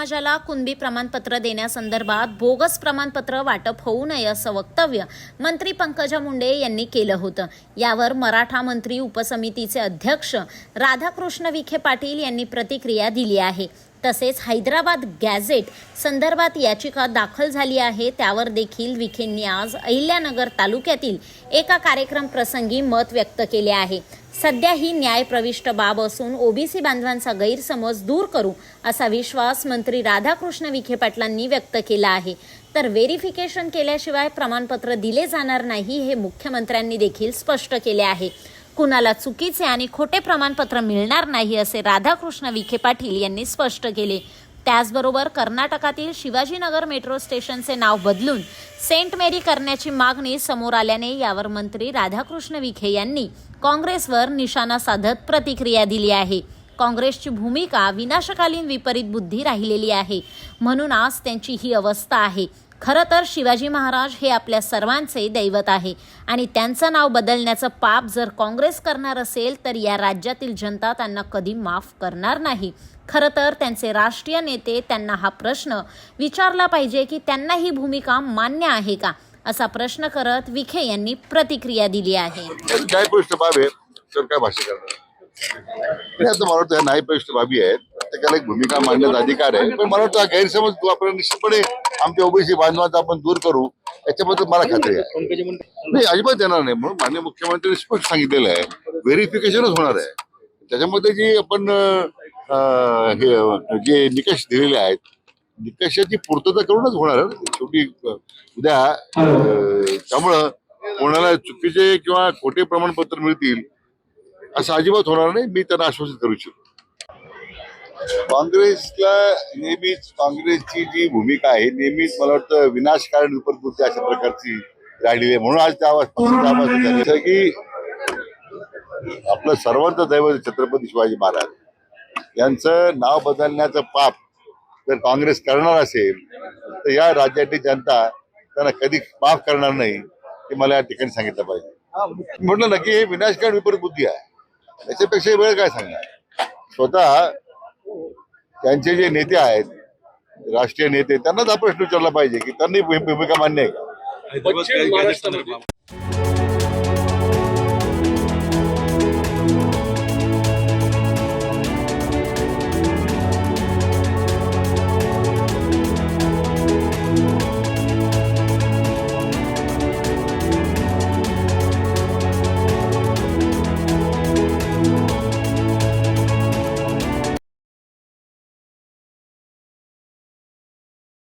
समाजाला कुणबी प्रमाणपत्र देण्यासंदर्भात बोगस प्रमाणपत्र वाटप होऊ नये असं वक्तव्य मंत्री पंकजा मुंडे यांनी केलं होतं. यावर मराठा मंत्री उपसमितीचे अध्यक्ष राधाकृष्ण विखे पाटील यांनी प्रतिक्रिया दिली आहे. तसेच हैदराबाद गॅझेट संदर्भात याचिका दाखल झाली आहे. त्यावर देखील विखेंनी आज अहिल्यानगर तालुक्यातील एका कार्यक्रम प्रसंगी मत व्यक्त केले आहे. सध्या ही न्यायप्रविष्ट बाब असून ओबीसी बांधवांचा गैरसमज दूर करू असा विश्वास मंत्री राधाकृष्ण विखे पाटलांनी व्यक्त केला आहे. तर व्हेरिफिकेशन केल्याशिवाय प्रमाणपत्र दिले जाणार नाही हे मुख्यमंत्र्यांनी देखील स्पष्ट केले आहे. कुणाला चुकीचे आणि खोटे प्रमाणपत्र मिळणार नाही असे राधाकृष्ण विखे पाटील यांनी स्पष्ट केले. त्याचबरोबर कर्नाटकातील शिवाजीनगर मेट्रो स्टेशनचे नाव बदलून सेंट मेरी करण्याची मागणी समोर आल्याने यावर मंत्री राधाकृष्ण विखे यांनी काँग्रेसवर निशाणा साधत प्रतिक्रिया दिली आहे. काँग्रेसची भूमिका विनाशकालीन विपरीत बुद्धी राहिलेली आहे. म्हणून आज त्यांची ही अवस्था आहे. खरं तर शिवाजी महाराज हे आपल्या सर्वांचे दैवत आहे. आणि त्यांचं नाव बदलण्याचं पाप जर काँग्रेस करणार असेल तर या राज्यातील जनता त्यांना कधी माफ करणार नाही. खरं तर त्यांचे राष्ट्रीय नेते त्यांना हा प्रश्न विचारला पाहिजे की त्यांना ही भूमिका मान्य आहे का? असा प्रश्न करत विखे यांनी प्रतिक्रिया दिली आहे. काय प्रश्न आहे? तर काय भाष्य करणार? नाही, मला वाटतं आहेत. प्रत्येकाला एक भूमिका मांडण्याचा अधिकार आहे. पण मला वाटतं गैरसमज तू आपण निश्चितपणे आमच्या ओबीसी बांधवांचा आपण दूर करू. याच्याबद्दल मला खात्री आहे. नाही अजिबात देणार नाही. म्हणून मान्य मुख्यमंत्र्यांनी स्पष्ट सांगितलेलं आहे. व्हेरिफिकेशनच होणार आहे. त्याच्यामध्ये जी आपण हे जे निकष दिलेले आहेत निकषाची पूर्तता करूनच होणार शेवटी उद्या त्यामुळं कोणाला चुकीचे किंवा खोटे प्रमाणपत्र मिळतील असं अजिबात होणार नाही. मी त्यांना आश्वासित करू इच्छितो. काँग्रेसला नेहमीच काँग्रेसची जी भूमिका आहे नेहमीच मला वाटतं विनाशकारण विपरीत अशा प्रकारची राहिलेली आहे. म्हणून आज त्या आवाज आवाज की आपलं सर्वांचं दैवत छत्रपती शिवाजी महाराज. यांचं नाव बदलण्याचं पाप जर काँग्रेस करणार असेल तर या राज्यातली जनता त्यांना कधी माफ करणार नाही हे मला या ठिकाणी सांगितलं पाहिजे. म्हटलं ना की हे विनाशकारण विपरीत बुद्धी आहे त्याच्यापेक्षा वेळ काय सांगणार? स्वतः त्यांचे जे नेते आहेत राष्ट्रीय नेते त्यांनाच हा प्रश्न विचारला पाहिजे की त्यांनी भूमिका मान्य आहे का?